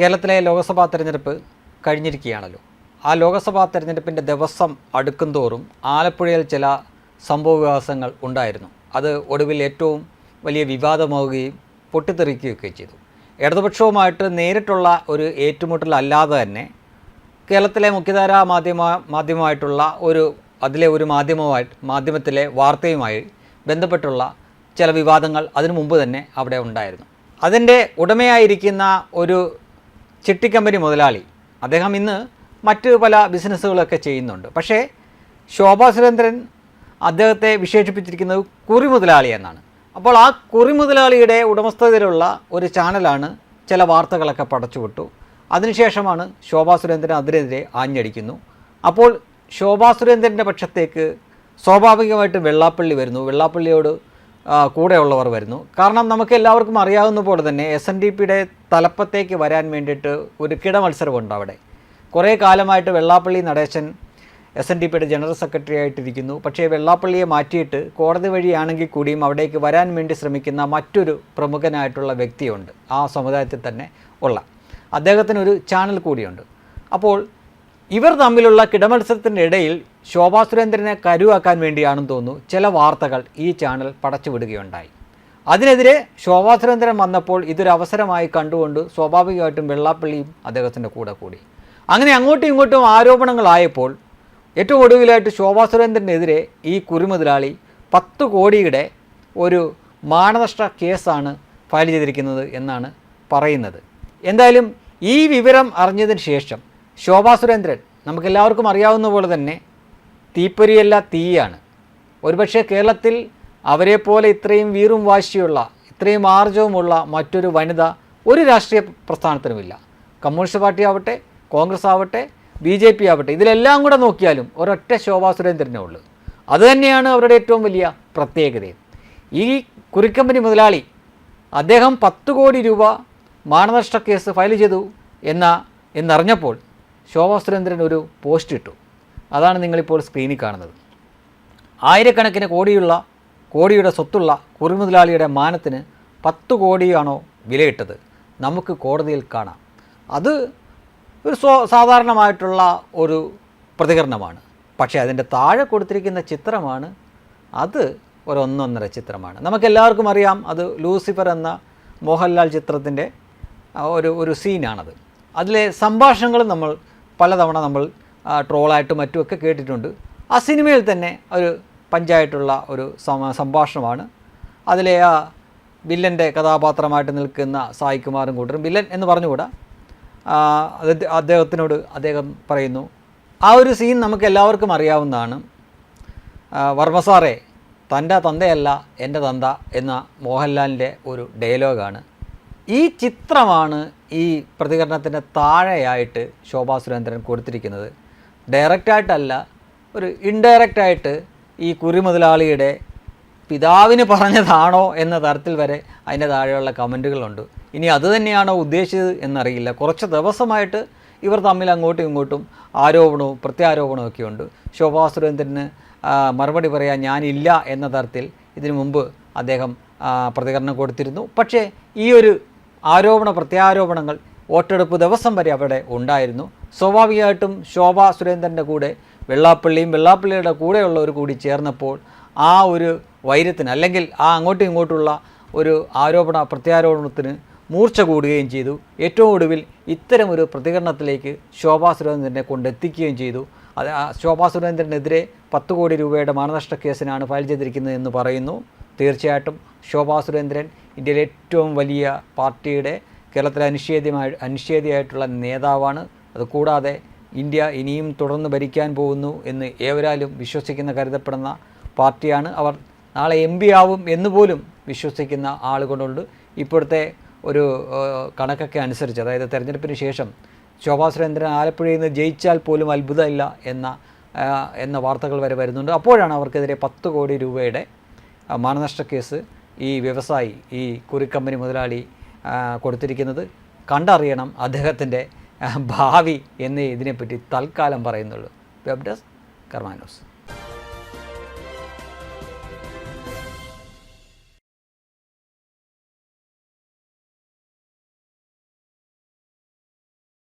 കേരളത്തിലെ ലോക്സഭാ തെരഞ്ഞെടുപ്പ് കഴിഞ്ഞിരിക്കുകയാണല്ലോ. ആ ലോക്സഭാ തെരഞ്ഞെടുപ്പിന്റെ ദിവസം അടുക്കും തോറും ആലപ്പുഴയിൽ ചില സംഭവ വികാസങ്ങൾ ഉണ്ടായിരുന്നു. അത് ഒടുവിൽ ഏറ്റവും വലിയ വിവാദമാവുകയും പൊട്ടിത്തെറിക്കുകയൊക്കെ ചെയ്തു. ഇടതുപക്ഷവുമായിട്ട് നേരിട്ടുള്ള ഒരു ഏറ്റുമുട്ടലല്ലാതെ തന്നെ കേരളത്തിലെ മുഖ്യധാരാ മാധ്യമ മാധ്യമമായിട്ടുള്ള ഒരു അതിലെ ഒരു മാധ്യമമായി മാധ്യമത്തിലെ വാർത്തയുമായി ബന്ധപ്പെട്ടുള്ള ചില വിവാദങ്ങൾ അതിനു മുമ്പ് തന്നെ അവിടെ ഉണ്ടായിരുന്നു. അതിന്റെ ഉടമയായിരിക്കുന്ന ഒരു ചിട്ടിക്കമ്പനി മുതലാളി. അദ്ദേഹം ഇന്ന് മറ്റ് പല ബിസിനസ്സുകളൊക്കെ ചെയ്യുന്നുണ്ട്. പക്ഷേ ശോഭാ സുരേന്ദ്രൻ അദ്ദേഹത്തെ വിശേഷിപ്പിച്ചിരിക്കുന്നത് കുറി മുതലാളി എന്നാണ്. അപ്പോൾ ആ കുറി മുതലാളിയുടെ ഉടമസ്ഥതയിലുള്ള ഒരു ചാനലാണ് ചില വാർത്തകളൊക്കെ പടച്ചുവിട്ടു. അതിനുശേഷമാണ് ശോഭാ സുരേന്ദ്രൻ അതിനെതിരെ ആഞ്ഞടിക്കുന്നു. അപ്പോൾ ശോഭാ സുരേന്ദ്രന്റെ പക്ഷത്തേക്ക് സ്വാഭാവികമായിട്ടും വെള്ളാപ്പള്ളി വരുന്നു. വെള്ളാപ്പള്ളിയോട് കൂടെയുള്ളവർ വരുന്നു. കാരണം നമുക്ക് എല്ലാവർക്കും അറിയാവുന്ന പോലെ തന്നെ എസ് എൻ ഡി പിയുടെ തലപ്പത്തേക്ക് വരാൻ വേണ്ടിയിട്ട് ഒരു കിടമത്സരമുണ്ട് അവിടെ. കുറേ കാലമായിട്ട് Vellappally Natesan S N D പിയുടെ ജനറൽ സെക്രട്ടറി ആയിട്ടിരിക്കുന്നു. പക്ഷേ വെള്ളാപ്പള്ളിയെ മാറ്റിയിട്ട് കോടതി വഴിയാണെങ്കിൽ കൂടിയും അവിടേക്ക് വരാൻ വേണ്ടി ശ്രമിക്കുന്ന മറ്റൊരു പ്രമുഖനായിട്ടുള്ള വ്യക്തിയുണ്ട് ആ സമുദായത്തിൽ തന്നെ ഉള്ള. അദ്ദേഹത്തിനൊരു ചാനൽ കൂടിയുണ്ട്. അപ്പോൾ ഇവർ തമ്മിലുള്ള കിടമത്സരത്തിന്റെ ഇടയിൽ ശോഭാ സുരേന്ദ്രനെ കരുവാക്കാൻ വേണ്ടിയാണെന്ന് തോന്നുന്നു. ചില വാർത്തകൾ ഈ ചാനൽ പടച്ചുവിടുകയുണ്ടായി. അതിനെതിരെ ശോഭാ സുരേന്ദ്രൻ വന്നപ്പോൾ ഇതൊരു അവസരമായി കണ്ടുകൊണ്ട് സ്വാഭാവികമായിട്ടും വെള്ളാപ്പള്ളിയും അദ്ദേഹത്തിന്റെ കൂടെ കൂടി. അങ്ങനെ അങ്ങോട്ടും ഇങ്ങോട്ടും ആരോപണങ്ങളായപ്പോൾ ഏറ്റവും ഒടുവിലായിട്ട് ശോഭാ സുരേന്ദ്രനെതിരെ ഈ കുരുമുതലാളി പത്ത് കോടിയുടെ ഒരു മാനനഷ്ട കേസാണ് ഫയൽ ചെയ്തിരിക്കുന്നത് എന്നാണ് പറയുന്നത്. എന്തായാലും ഈ വിവരം അറിഞ്ഞതിന് ശേഷം ശോഭാ സുരേന്ദ്രൻ നമുക്കെല്ലാവർക്കും അറിയാവുന്ന പോലെ തന്നെ തീപ്പൊരിയല്ല തീയാണ്. ഒരുപക്ഷെ കേരളത്തിൽ അവരെ പോലെ ഇത്രയും വീറും വാശിയുള്ള ഇത്രയും ആർജവുമുള്ള മറ്റൊരു വനിത ഒരു രാഷ്ട്രീയ പ്രസ്ഥാനത്തിനുമില്ല. കമ്മ്യൂണിസ്റ്റ് പാർട്ടി ആവട്ടെ കോൺഗ്രസ് ആവട്ടെ ബി ജെ പി ആവട്ടെ ഇതിലെല്ലാം കൂടെ നോക്കിയാലും ഒരൊറ്റ ശോഭാ സുരേന്ദ്രനേ ഉള്ളൂ. അതുതന്നെയാണ് അവരുടെ ഏറ്റവും വലിയ പ്രത്യേകതയും. ഈ കുറിക്കമ്പനി മുതലാളി അദ്ദേഹം പത്ത് കോടി രൂപ മാനനഷ്ട കേസ് ഫയൽ ചെയ്തു എന്ന എന്നറിഞ്ഞപ്പോൾ ശോഭാ സുരേന്ദ്രൻ ഒരു പോസ്റ്റ് ഇട്ടു. അതാണ് നിങ്ങളിപ്പോൾ സ്ക്രീനിൽ കാണുന്നത്. ആയിരക്കണക്കിന് കോടിയുള്ള കോടിയുടെ സ്വത്തുള്ള കുറിമുതലാളിയുടെ മാനത്തിന് പത്ത് കോടിയാണോ വിലയിട്ടത്? നമുക്ക് കോടതിയിൽ കാണാം. അത് ഒരു സ്വ സാധാരണമായിട്ടുള്ള ഒരു പ്രതികരണമാണ്. പക്ഷേ അതിന്റെ താഴെ കൊടുത്തിരിക്കുന്ന ചിത്രമാണ് അത് ഒരു ഒന്നൊന്നര ചിത്രമാണ്. നമുക്കെല്ലാവർക്കും അറിയാം അത് ലൂസിഫർ എന്ന മോഹൻലാൽ ചിത്രത്തിന്റെ ഒരു ഒരു സീനാണത്. അതിലെ സംഭാഷണങ്ങൾ നമ്മൾ പലതവണ നമ്മൾ ട്രോളായിട്ട് മറ്റുമൊക്കെ കേട്ടിട്ടുണ്ട്. ആ സിനിമയിൽ തന്നെ ഒരു പഞ്ചായത്തുള്ള ഒരു സംഭാഷണമാണ്. അതിലെ ആ വില്ലന്റെ കഥാപാത്രമായിട്ട് നിൽക്കുന്ന സായികുമാറും കൂട്ടരും വില്ലൻ എന്ന് പറഞ്ഞുകൂടാ. അദ്ദേഹത്തിനോട് അദ്ദേഹം പറയുന്നു ആ ഒരു സീൻ നമുക്ക് എല്ലാവർക്കും അറിയാവുന്നതാണ്. വർമ്മസാറെ വർമ്മ സാറേ തന്റെ തന്തയല്ല എന്റെ തന്ത എന്ന മോഹൻലാലിന്റെ ഒരു ഡയലോഗാണ്. ഈ ചിത്രമാണ് ഈ പ്രതികരണത്തിന് താഴെയായിട്ട് ശോഭാ സുരേന്ദ്രൻ കൊടുത്തിരിക്കുന്നത്. ഡയറക്റ്റായിട്ടല്ല ഒരു ഇൻഡയറക്റ്റായിട്ട് ഈ കുരുമുതലാളിയുടെ പിതാവിന് പറഞ്ഞതാണോ എന്ന തരത്തിൽ വരെ അതിന്റെ താഴെയുള്ള കമന്റുകളുണ്ട്. ഇനി അത് തന്നെയാണോ ഉദ്ദേശിച്ചത് എന്നറിയില്ല. കുറച്ച് ദിവസമായിട്ട് ഇവർ തമ്മിൽ അങ്ങോട്ടും ഇങ്ങോട്ടും ആരോപണവും പ്രത്യാരോപണവും ഒക്കെ ഉണ്ട് ശോഭാ സുരേന്ദ്രന് മറുപടി പറയാൻ ഞാനില്ല എന്ന തരത്തിൽ ഇതിനു മുമ്പ് അദ്ദേഹം പ്രതികരണം കൊടുത്തിരുന്നു. പക്ഷേ ഈ ഒരു ആരോപണ പ്രത്യാരോപണങ്ങൾ വോട്ടെടുപ്പ് ദിവസം വരെ അവിടെ ഉണ്ടായിരുന്നു. സ്വാഭാവികമായിട്ടും ശോഭാ സുരേന്ദ്രന്റെ കൂടെ വെള്ളാപ്പള്ളിയും വെള്ളാപ്പള്ളിയുടെ കൂടെയുള്ളവർ കൂടി ചേർന്നപ്പോൾ ആ ഒരു വൈരത്തിന് അല്ലെങ്കിൽ ആ അങ്ങോട്ടും ഇങ്ങോട്ടുള്ള ഒരു ആരോപണ പ്രത്യാരോപണത്തിന് മൂർച്ച കൂടുകയും ചെയ്തു. ഏറ്റവും ഒടുവിൽ ഇത്തരമൊരു പ്രതികരണത്തിലേക്ക് ശോഭാ സുരേന്ദ്രനെ കൊണ്ടെത്തിക്കുകയും ചെയ്തു. അത് ശോഭാ സുരേന്ദ്രനെതിരെ പത്ത് കോടി രൂപയുടെ മാനനഷ്ട കേസിനാണ് ഫയൽ ചെയ്തിരിക്കുന്നത് എന്ന് പറയുന്നു. തീർച്ചയായിട്ടും ശോഭാ സുരേന്ദ്രൻ ഇന്ത്യയിലെ ഏറ്റവും വലിയ പാർട്ടിയുടെ കേരളത്തിലെ അനിഷേധ്യമായ അനിഷേധിയായിട്ടുള്ള നേതാവാണ്. അതുകൂടാതെ ഇന്ത്യ ഇനിയും തുടർന്ന് ഭരിക്കാൻ പോകുന്നു എന്ന് ഏവരാലും വിശ്വസിക്കുന്ന കരുതപ്പെടുന്ന പാർട്ടിയാണ് അവർ. നാളെ എം പി ആവും എന്ന് പോലും വിശ്വസിക്കുന്ന ആളുകളുണ്ട്. ഇപ്പോഴത്തെ ഒരു കണക്കൊക്കെ അനുസരിച്ച് അതായത് തെരഞ്ഞെടുപ്പിന് ശേഷം ശോഭാ സുരേന്ദ്രൻ ആലപ്പുഴയിൽ നിന്ന് ജയിച്ചാൽ പോലും അത്ഭുതമില്ല എന്ന എന്ന വാർത്തകൾ വരെ വരുന്നുണ്ട്. അപ്പോഴാണ് അവർക്കെതിരെ പത്ത് കോടി രൂപയുടെ മാനനഷ്ട കേസ് ഈ വ്യവസായി ഈ കുറിക്കമ്പനി മുതലാളി കൊടുത്തിരിക്കുന്നത് കണ്ടറിയണം അദ്ദേഹത്തിന്റെ ഭാവി എന്നേ ഇതിനെപ്പറ്റി തൽക്കാലം പറയുന്നുള്ളൂ. Web desk കർമാനോസ്